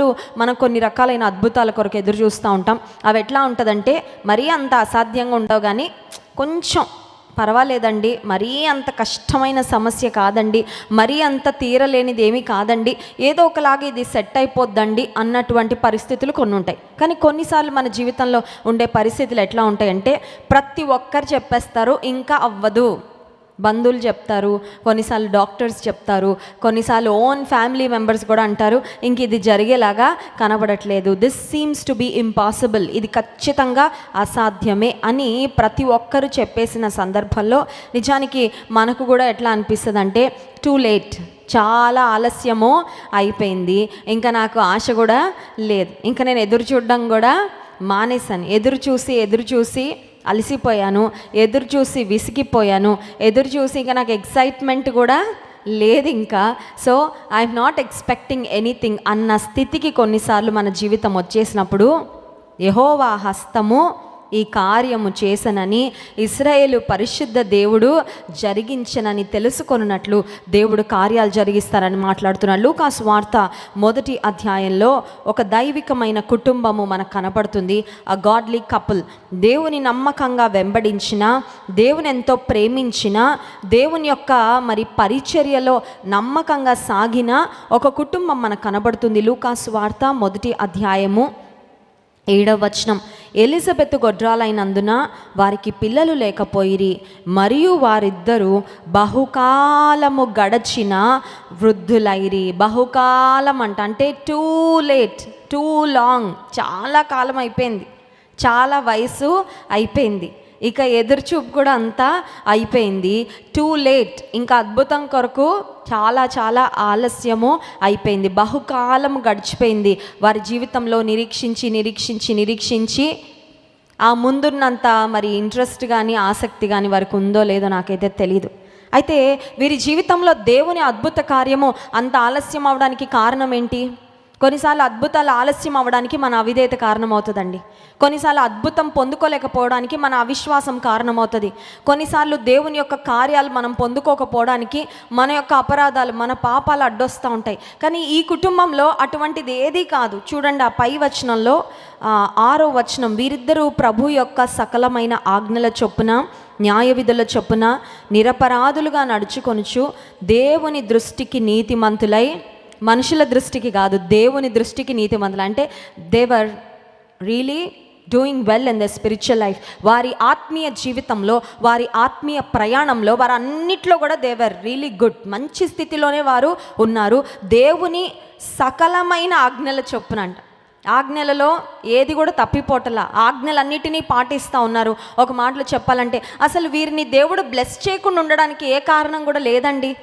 కొన్నిసార్లు మనం కొన్ని రకాలైన అద్భుతాల కొరకు ఎదురు చూస్తూ ఉంటాం. అవి ఎట్లా ఉంటుందంటే మరీ అంత అసాధ్యంగా ఉండవు కానీ కొంచెం పర్వాలేదండి మరీ అంత కష్టమైన సమస్య కాదండి మరీ అంత తీరలేనిది ఏమీ కాదండి ఏదో ఒకలాగా ఇది సెట్ అయిపోద్దండి అన్నటువంటి పరిస్థితులు కొన్ని ఉంటాయి. కానీ కొన్నిసార్లు మన జీవితంలో ఉండే పరిస్థితులు ఎట్లా ఉంటాయంటే ప్రతి ఒక్కరు చెప్పేస్తారు ఇంకా అవ్వదు. బంధువులు చెప్తారు కొన్నిసార్లు డాక్టర్స్ చెప్తారు కొన్నిసార్లు ఓన్ ఫ్యామిలీ మెంబర్స్ కూడా అంటారు ఇంక ఇది జరిగేలాగా కనబడట్లేదు. This seems to be impossible ఇది ఖచ్చితంగా అసాధ్యమే అని ప్రతి ఒక్కరు చెప్పేసిన సందర్భంలో నిజానికి మనకు కూడా ఎట్లా అనిపిస్తుంది అంటే టూ లేట్ చాలా ఆలస్యము అయిపోయింది. ఇంకా నాకు ఆశ కూడా లేదు. ఇంకా నేను ఎదురు చూడడం కూడా మానేశాను. ఎదురు చూసి ఎదురు చూసి అలసిపోయాను ఎదురు చూసి విసిగిపోయాను ఎదురు చూసి ఇంకా నాకు ఎక్సైట్మెంట్ కూడా లేదు ఇంకా. So I'm not expecting anything అన్న స్థితికి కొన్నిసార్లు మన జీవితం వచ్చేసినప్పుడు యహోవా హస్తము ఈ కార్యము చేసనని ఇస్రాయేలు పరిశుద్ధ దేవుడు జరిగించనని తెలుసుకొనున్నట్లు దేవుడు కార్యాలు జరిగిస్తారని మాట్లాడుతున్నాడు లూకాస్ వార్త మొదటి అధ్యాయంలో ఒక దైవికమైన కుటుంబము మనకు కనపడుతుంది. ఆ గాడ్లీ కపుల్ దేవుని నమ్మకంగా వెంబడించిన దేవుని ఎంతో ప్రేమించిన దేవుని యొక్క మరి పరిచర్యలో నమ్మకంగా సాగిన ఒక కుటుంబం మనకు కనబడుతుంది. లూకాస్ వార్త మొదటి అధ్యాయము ఏడవ వచనం. ఎలిజబెత్ గొడ్రాలైనందున వారికి పిల్లలు లేకపోయిరి మరియు వారిద్దరూ బహుకాలము గడచిన వృద్ధులైరి. బహుకాలం అంట అంటే టూ లేట్ టూ లాంగ్ చాలా కాలం అయిపోయింది. చాలా వయసు అయిపోయింది. ఇక ఎదురుచూపు కూడా అంతా అయిపోయింది. టూ లేట్ ఇంకా అద్భుతం కొరకు చాలా చాలా ఆలస్యము అయిపోయింది. బహుకాలం గడిచిపోయింది. వారి జీవితంలో నిరీక్షించి నిరీక్షించి నిరీక్షించి ఆ ముందున్నంత మరి ఇంట్రెస్ట్ కానీ ఆసక్తి కానీ వారికి ఉందో లేదో నాకైతే తెలియదు అయితే వీరి జీవితంలో దేవుని అద్భుత కార్యము అంత ఆలస్యం అవడానికి కారణం ఏంటి? కొన్నిసార్లు అద్భుతాలు ఆలస్యం అవ్వడానికి మన అవిధేయత కారణమవుతుందండి. కొన్నిసార్లు అద్భుతం పొందుకోలేకపోవడానికి మన అవిశ్వాసం కారణమవుతుంది. కొన్నిసార్లు దేవుని యొక్క కార్యాలు మనం పొందుకోకపోవడానికి మన యొక్క అపరాధాలు మన పాపాలు అడ్డొస్తూ ఉంటాయి. కానీ ఈ కుటుంబంలో అటువంటిది ఏదీ కాదు. చూడండి ఆ పై వచనంలో ఆరో వచనం వీరిద్దరూ ప్రభు యొక్క సకలమైన ఆజ్ఞల చొప్పున న్యాయ విధుల చొప్పున నిరపరాధులుగా నడుచుకొనుచు దేవుని దృష్టికి నీతిమంతులై మనుషుల దృష్టికి కాదు దేవుని దృష్టికి నీతిమంతులు. అంటే they are really doing well in the spiritual life వారి ఆత్మీయ జీవితంలో వారి ఆత్మీయ ప్రయాణంలో వారు అన్నిట్లో కూడా దేవర్ రియలీ గుడ్ మంచి స్థితిలోనే వారు ఉన్నారు. దేవుని సకలమైన ఆజ్ఞల చొప్పున అంట ఆజ్ఞలలో ఏది కూడా తప్పిపోటలా. ఆజ్ఞలన్నిటినీ పాటిస్తూ ఉన్నారు. ఒక మాటలో చెప్పాలంటే అసలు వీరిని దేవుడు బ్లెస్ చేయకుండా ఉండడానికి ఏ కారణం కూడా లేదండి.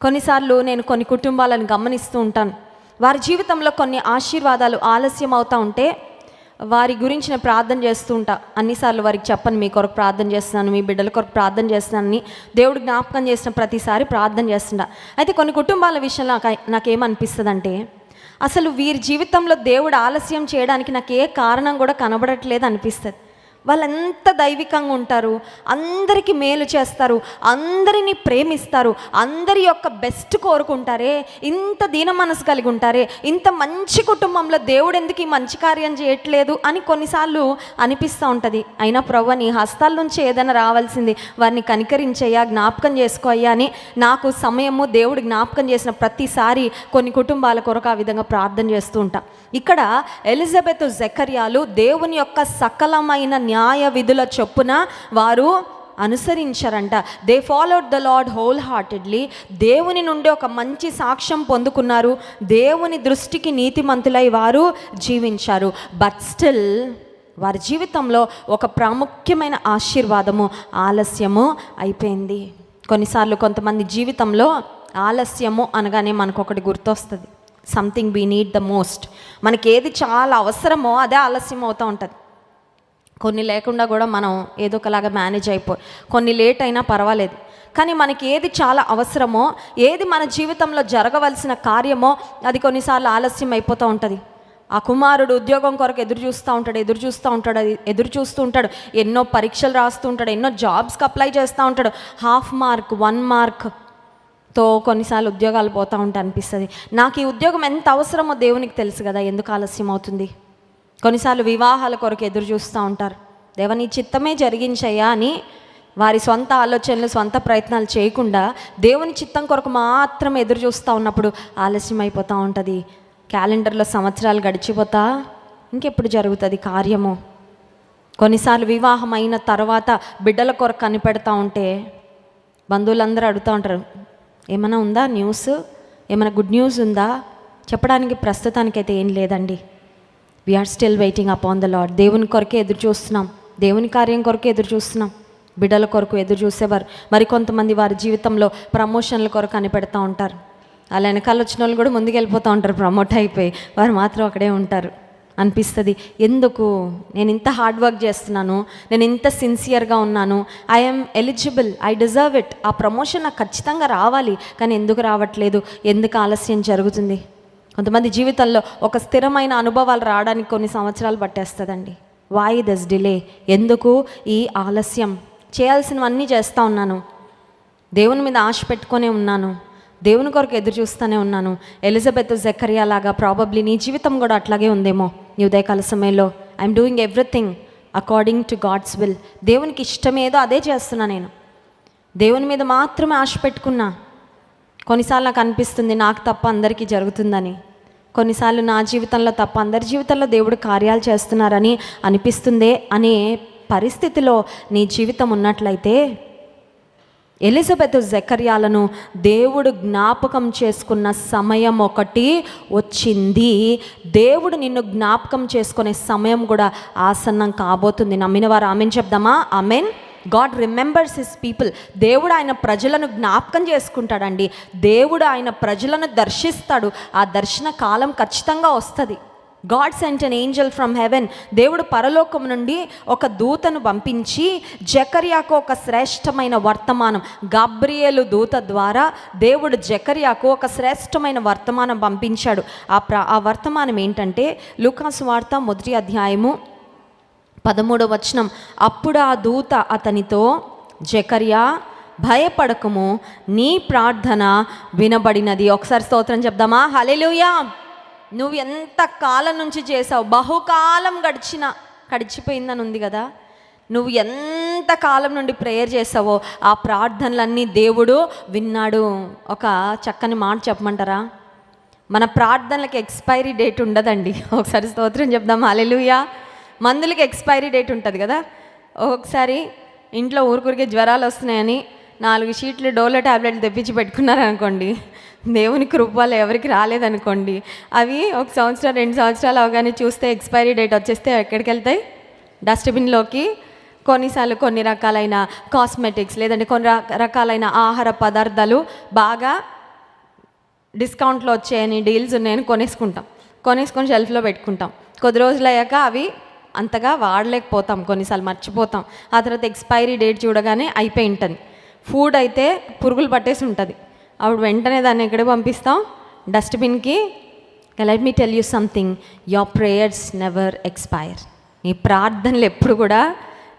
కొన్నిసార్లు నేను కొన్ని కుటుంబాలను గమనిస్తూ ఉంటాను. వారి జీవితంలో కొన్ని ఆశీర్వాదాలు ఆలస్యం అవుతూ ఉంటే వారి గురించి నేను ప్రార్థన చేస్తూ ఉంటా. అన్నిసార్లు వారికి చెప్పను మీ కొరకు ప్రార్థన చేస్తున్నాను మీ బిడ్డల కొరకు ప్రార్థన చేస్తున్నానని దేవుడు జ్ఞాపకం చేసిన ప్రతిసారి ప్రార్థన చేస్తుంటా. అయితే కొన్ని కుటుంబాల విషయంలో నాకు నాకేమనిపిస్తుంది అంటే అసలు వీరి జీవితంలో దేవుడు ఆలస్యం చేయడానికి నాకు ఏ కారణం కూడా కనబడట్లేదు అనిపిస్తుంది. వాళ్ళంత దైవికంగా ఉంటారు. అందరికీ మేలు చేస్తారు. అందరినీ ప్రేమిస్తారు. అందరి యొక్క బెస్ట్ కోరుకుంటారే. ఇంత దీన మనసు కలిగి ఉంటారే. ఇంత మంచి కుటుంబంలో దేవుడు ఎందుకు ఈ మంచి కార్యం చేయట్లేదు అని కొన్నిసార్లు అనిపిస్తూ ఉంటుంది. అయినా ప్రభు నీ హస్తాల నుంచి ఏదైనా రావాల్సింది వారిని కనికరించయ్యా జ్ఞాపకం చేసుకోయ్యా అని నాకు సమయము దేవుడు జ్ఞాపకం చేసిన ప్రతిసారి కొన్ని కుటుంబాల కొరకు ఆ విధంగా ప్రార్థన చేస్తూ ఉంటా. ఇక్కడ ఎలిజబెత్ జకర్యాలు దేవుని యొక్క సకలమైన న్యాయ విధుల చొప్పున వారు అనుసరించారంట. They followed the lord wholeheartedly దేవుని నుండి ఒక మంచి సాక్ష్యం పొందుకున్నారు. దేవుని దృష్టికి నీతిమంతులై వారు జీవించారు. బట్ స్టిల్ వారి జీవితంలో ఒక ప్రాముఖ్యమైన ఆశీర్వాదము ఆలస్యము అయిపోయింది. కొన్నిసార్లు కొంతమంది జీవితంలో ఆలస్యము అనగానే మనకు ఒకటి గుర్తొస్తుంది. Something we need the most మనకి ఏది చాలా అవసరమో అదే ఆలస్యం అవుతూ ఉంటుంది. కొన్ని లేకుండా కూడా మనం ఏదో ఒకలాగా మేనేజ్ అయిపో కొన్ని లేట్ అయినా పర్వాలేదు. కానీ మనకి ఏది చాలా అవసరమో ఏది మన జీవితంలో జరగవలసిన కార్యమో అది కొన్నిసార్లు ఆలస్యం అయిపోతూ ఉంటుంది. ఆ కుమారుడు ఉద్యోగం కొరకు ఎదురు చూస్తూ ఉంటాడు ఎదురు చూస్తూ ఉంటాడు అది ఎదురు చూస్తూ ఉంటాడు ఎన్నో పరీక్షలు రాస్తూ ఉంటాడు ఎన్నో జాబ్స్కి అప్లై చేస్తూ ఉంటాడు. హాఫ్ మార్క్ వన్ మార్క్తో కొన్నిసార్లు ఉద్యోగాలు పోతూ ఉంటాయి అనిపిస్తుంది. నాకు ఈ ఉద్యోగం ఎంత అవసరమో దేవునికి తెలుసు కదా ఎందుకు ఆలస్యం అవుతుంది? కొన్నిసార్లు వివాహాల కొరకు ఎదురు చూస్తూ ఉంటారు. దేవని చిత్తమే జరిగించయ్యా అని వారి సొంత ఆలోచనలు సొంత ప్రయత్నాలు చేయకుండా దేవుని చిత్తం కొరకు మాత్రం ఎదురు చూస్తూ ఉన్నప్పుడు ఆలస్యం అయిపోతూ ఉంటుంది. క్యాలెండర్లో సంవత్సరాలు గడిచిపోతా ఇంకెప్పుడు జరుగుతుంది కార్యము? కొన్నిసార్లు వివాహం అయిన తర్వాత బిడ్డల కొరకు కనిపెడతా ఉంటే బంధువులందరూ అడుగుతూ ఉంటారు ఏమైనా ఉందా న్యూస్? ఏమైనా గుడ్ న్యూస్ ఉందా? చెప్పడానికి ప్రస్తుతానికైతే ఏం లేదండి. We are still waiting upon the Lord దేవుని కొరకే ఎదురు చూస్తున్నాం. దేవుని కార్యం కొరకే ఎదురు చూస్తున్నాం. బిడ్డల కొరకు ఎదురు చూసేవారు. మరి కొంతమంది వారి జీవితంలో ప్రమోషన్ల కొరకు కనిపెడతా ఉంటారు. అలా వెనకాల వచ్చిన వాళ్ళు కూడా ముందుకు వెళ్ళిపోతూ ఉంటారు. ప్రమోట్ అయిపోయి వారు మాత్రం అక్కడే ఉంటారు. అనిపిస్తుంది ఎందుకు? నేను ఇంత హార్డ్ వర్క్ చేస్తున్నాను. నేను ఇంత సిన్సియర్గా ఉన్నాను. I'm eligible I deserve it ఆ ప్రమోషన్ నాకు ఖచ్చితంగా రావాలి. కానీ ఎందుకు రావట్లేదు? ఎందుకు ఆలస్యం జరుగుతుంది? కొంతమంది జీవితంలో ఒక స్థిరమైన అనుభవాలు రావడానికి కొన్ని సంవత్సరాలు పట్టేస్తుందండి. వాయి దస్ డిలే ఎందుకు ఈ ఆలస్యం? చేయాల్సినవన్నీ చేస్తూ ఉన్నాను. దేవుని మీద ఆశ పెట్టుకొనే ఉన్నాను. దేవుని కొరకు ఎదురు చూస్తూనే ఉన్నాను. ఎలిజబెత్ జెకరియా లాగా ప్రాబబ్లీ నీ జీవితం కూడా అట్లాగే ఉందేమో నీ ఉదయకాల సమయంలో. I'm doing everything according to God's will దేవునికి ఇష్టమేదో అదే చేస్తున్నా నేను. దేవుని మీద మాత్రమే ఆశ పెట్టుకున్నా. కొన్నిసార్లు నాకు అనిపిస్తుంది నాకు తప్ప అందరికీ జరుగుతుందని. కొన్నిసార్లు నా జీవితంలో తప్ప అందరి జీవితంలో దేవుడు కార్యాలు చేస్తున్నారని అనిపిస్తుందే అనే పరిస్థితిలో నీ జీవితం ఉన్నట్లయితే ఎలిజబెత్ జకర్యాలను దేవుడు జ్ఞాపకం చేసుకున్న సమయం ఒకటి వచ్చింది. దేవుడు నిన్ను జ్ఞాపకం చేసుకునే సమయం కూడా ఆసన్నం కాబోతుంది. నమ్మిన వారు amen చెప్దామా? Amen. God remembers his people దేవుడు ఆయన ప్రజలను జ్ఞాపకం చేసుకుంటాడండి. దేవుడు ఆయన ప్రజలను దర్శిస్తాడు. ఆ దర్శన కాలం ఖచ్చితంగా వస్తుంది. God sent an angel from heaven దేవుడు పరలోకం నుండి ఒక దూతను పంపించి జకర్యాకు ఒక శ్రేష్టమైన వర్తమానం గాబ్రియేలు దూత ద్వారా దేవుడు జకర్యాకు ఒక శ్రేష్టమైన వర్తమానం పంపించాడు. ఆ ప్ర ఆ వర్తమానం ఏంటంటే లూకాసు వార్త మొదటి అధ్యాయము పదమూడవ వచనం. అప్పుడు ఆ దూత అతనితో జకర్యా భయపడకము. నీ ప్రార్థన వినబడినది. ఒకసారి స్తోత్రం చెప్దామా? హలెలుయా నువ్వు ఎంత కాలం నుంచి చేసావు బహుకాలం గడిచిన గడిచిపోయిందని ఉంది కదా. నువ్వు ఎంత కాలం నుండి ప్రేయర్ చేసావో ఆ ప్రార్థనలన్నీ దేవుడు విన్నాడు. ఒక చక్కని మాట చెప్పమంటారా? మన ప్రార్థనలకు ఎక్స్పైరీ డేట్ ఉండదండి. ఒకసారి స్తోత్రం చెప్దాం అలెలుయా మందులకి ఎక్స్పైరీ డేట్ ఉంటుంది కదా? ఒకసారి ఇంట్లో ఊరికూరికే జ్వరాలు వస్తున్నాయని నాలుగు షీట్లు డోలో ట్యాబ్లెట్లు తెప్పించి పెట్టుకున్నారనుకోండి. దేవుని కృపలు ఎవరికి రాలేదనుకోండి. అవి ఒక సంవత్సరం రెండు సంవత్సరాలు అవగానే చూస్తే ఎక్స్పైరీ డేట్ వచ్చేస్తే ఎక్కడికి వెళ్తాయి? డస్ట్బిన్లోకి కొన్నిసార్లు కొన్ని రకాలైన కాస్మెటిక్స్ లేదంటే కొన్ని రకాలైన ఆహార పదార్థాలు బాగా డిస్కౌంట్లో వచ్చాయని డీల్స్ ఉన్నాయని కొనేసుకుంటాం. కొనేసుకొని షెల్ఫ్లో పెట్టుకుంటాం. కొద్ది రోజులు అయ్యాక అవి అంతగా వాడలేకపోతాం కొన్నిసార్లు మర్చిపోతాం. ఆ తర్వాత ఎక్స్పైరీ డేట్ చూడగానే అయిపోయి ఉంటుంది. ఫుడ్ అయితే పురుగులు పట్టేసి ఉంటుంది. అప్పుడు వెంటనే దాన్ని ఎక్కడ పంపిస్తాం? డస్ట్బిన్కి. Let me tell you something your prayers never expire నీ ప్రార్థనలు ఎప్పుడు కూడా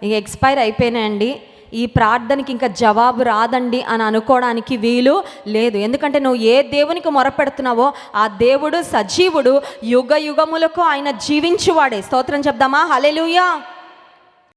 ఇక ఎక్స్పైర్ అయిపోయినాయండి. ఈ ప్రార్థనకి ఇంకా జవాబు రాదండి అని అనుకోవడానికి వీలు లేదు. ఎందుకంటే నువ్వు ఏ దేవునికి మొరపెడుతున్నావో ఆ దేవుడు సజీవుడు యుగ యుగములకు ఆయన జీవించువాడే. స్తోత్రం చెప్దామా? హలెలుయా